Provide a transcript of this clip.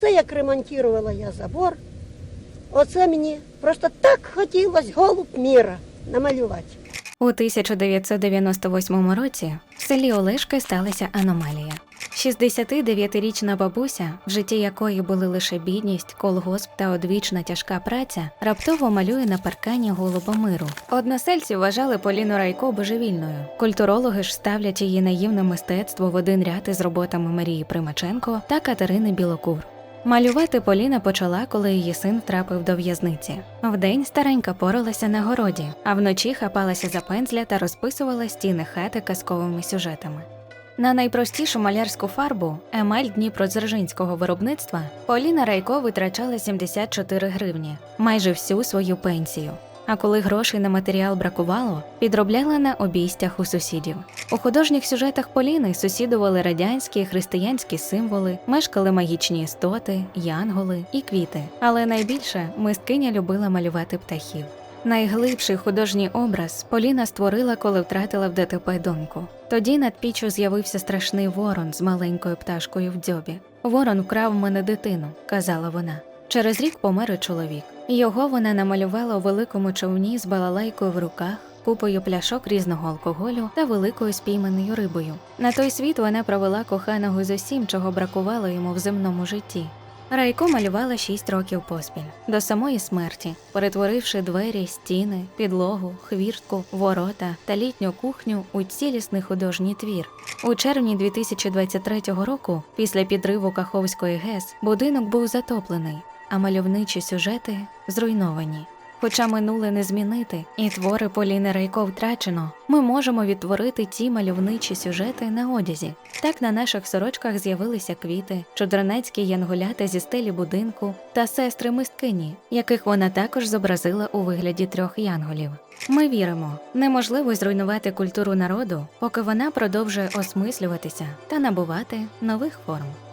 Це як ремонтувала я забор. Оце мені просто так хотілося голуб міра намалювати. У 1998 році в селі Олешки сталася аномалія. 69-річна бабуся, в житті якої були лише бідність, колгосп та одвічна тяжка праця, раптово малює на паркані голуба миру. Односельці вважали Поліну Райко божевільною. Культурологи ж ставлять її наївне мистецтво в один ряд із роботами Марії Примаченко та Катерини Білокур. Малювати Поліна почала, коли її син втрапив до в'язниці. Вдень старенька поралася на городі, а вночі хапалася за пензля та розписувала стіни хати казковими сюжетами. На найпростішу малярську фарбу емаль Дніпродзержинського виробництва Поліна Райко витрачала 74 гривні, майже всю свою пенсію. А коли грошей на матеріал бракувало, підробляла на обійстях у сусідів. У художніх сюжетах Поліни сусідували радянські християнські символи, мешкали магічні істоти, янголи і квіти. Але найбільше мисткиня любила малювати птахів. Найглибший художній образ Поліна створила, коли втратила в ДТП доньку. Тоді над піччю з'явився страшний ворон з маленькою пташкою в дзьобі. Ворон вкрав мене дитину, казала вона. Через рік помер чоловік. Його вона намалювала у великому човні з балалайкою в руках, купою пляшок різного алкоголю та великою спійманою рибою. На той світ вона провела коханого з усім, чого бракувало йому в земному житті. Райко малювала шість років поспіль до самої смерті, перетворивши двері, стіни, підлогу, хвіртку, ворота та літню кухню у цілісний художній твір. У червні 2023 року, після підриву Каховської ГЕС, будинок був затоплений, а мальовничі сюжети зруйновані. Хоча минуле не змінити, і твори Поліни Райко втрачено, ми можемо відтворити ті мальовничі сюжети на одязі. Так на наших сорочках з'явилися квіти, чудернацькі янголята зі стелі будинку та сестри мисткині, яких вона також зобразила у вигляді трьох янголів. Ми віримо, неможливо зруйнувати культуру народу, поки вона продовжує осмислюватися та набувати нових форм.